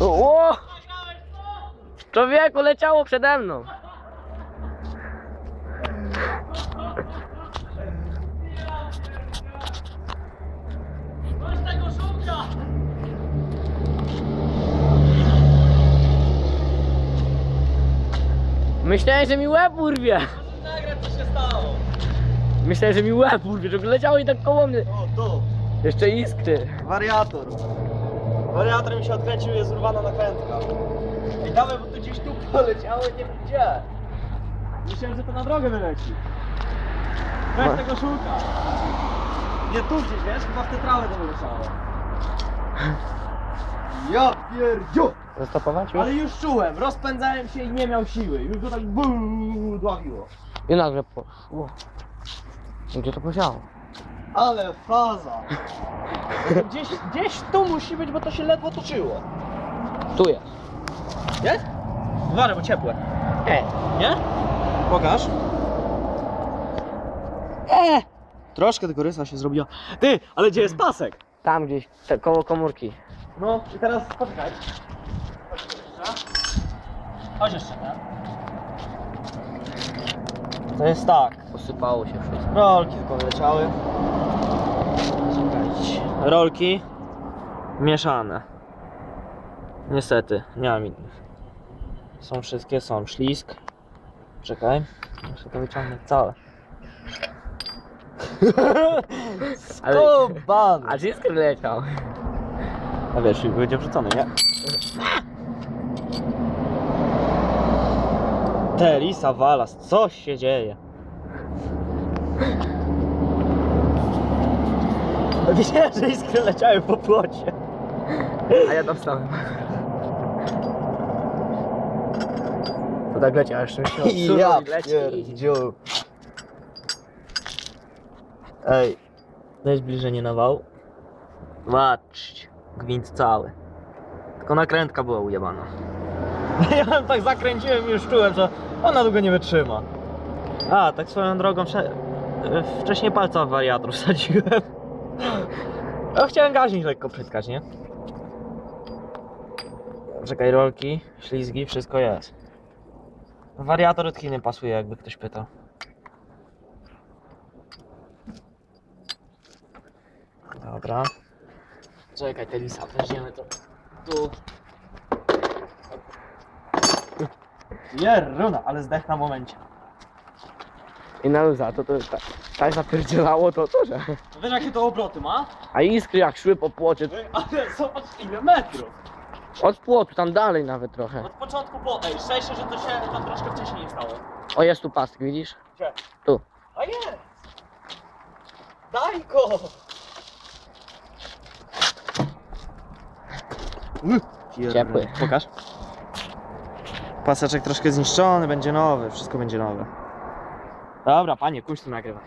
O! Człowieku, leciało przede mną. Myślałem, że mi łeb urwie. Co się stało. Myślałem, że mi łeb urwie, że leciało i tak koło mnie. O, tu. Jeszcze iskry. Wariator. Wariator mi się odkręcił, jest urwana nakrętka. I dawaj, bo tu gdzieś tu poleciało, nie wiem gdzie. Myślałem, że to na drogę wyleci. Weź tego szulka. Nie tu gdzieś, wiesz, chyba w tę trawę to wyleciało. Ja pierdziu! Zastopować już? Ale już czułem, rozpędzałem się i nie miał siły. Już go tak buu, dławiło. I nagle po... Ło. Gdzie to posiało? Ale faza! Gdzieś, gdzieś tu musi być, bo to się ledwo toczyło. Tu jest. Jest? Uważaj, bo ciepłe. E. Nie? Pokaż. E! Troszkę tylko rysa się zrobiła. Ty, ale gdzie jest pasek? Tam gdzieś, te, koło komórki. No i teraz poczekaj. Chodź jeszcze. Chodź jeszcze, nie? To jest tak. Posypało się wszystko. Rolki tylko leciały. Rolki mieszane. Niestety, nie mam innych. Są wszystkie, są ślisk. Czekaj, muszę to wyciągnąć całe. Skubany! A iskry leciał. A wiesz, będzie wrzucony, nie? Teresa Walas, coś się dzieje. Widziałem, że iskry leciały po płocie. A ja dostałem. To tak leciał, jeszcze myślałem, Ja leci. pierdziu. Ej, daj zbliżenie na wał. Patrz, gwint cały. Tylko nakrętka była ujebana. Ja ją tak zakręciłem i już czułem, że ona długo nie wytrzyma. A, tak swoją drogą, wcze- wcześniej palca w wariator wsadziłem. No, chciałem gaźnik lekko przytkać, nie? Czekaj, rolki, ślizgi, wszystko jest. Wariator od Chiny pasuje, jakby ktoś pytał. Dobra. Czekaj, te lisa, weźmiemy to. Tu. Jeruna, ale zdech na momencie. I na luza, to to tak, tak zapierdzielało to, to, że... Wiesz jakie to obroty ma? A iskry jak szły po płocie, Ale zobacz ile metrów. od płotu, tam dalej nawet trochę. Od początku po... Ej, szczęście, że to się tam troszkę wcześniej nie stało. O, jest tu pasek, widzisz? Gdzie? Tu. A jest! Daj go! Ciepły. Pokaż. Paseczek troszkę zniszczony, będzie nowy, wszystko będzie nowe. Dobra, panie, kuś tu nagrywać.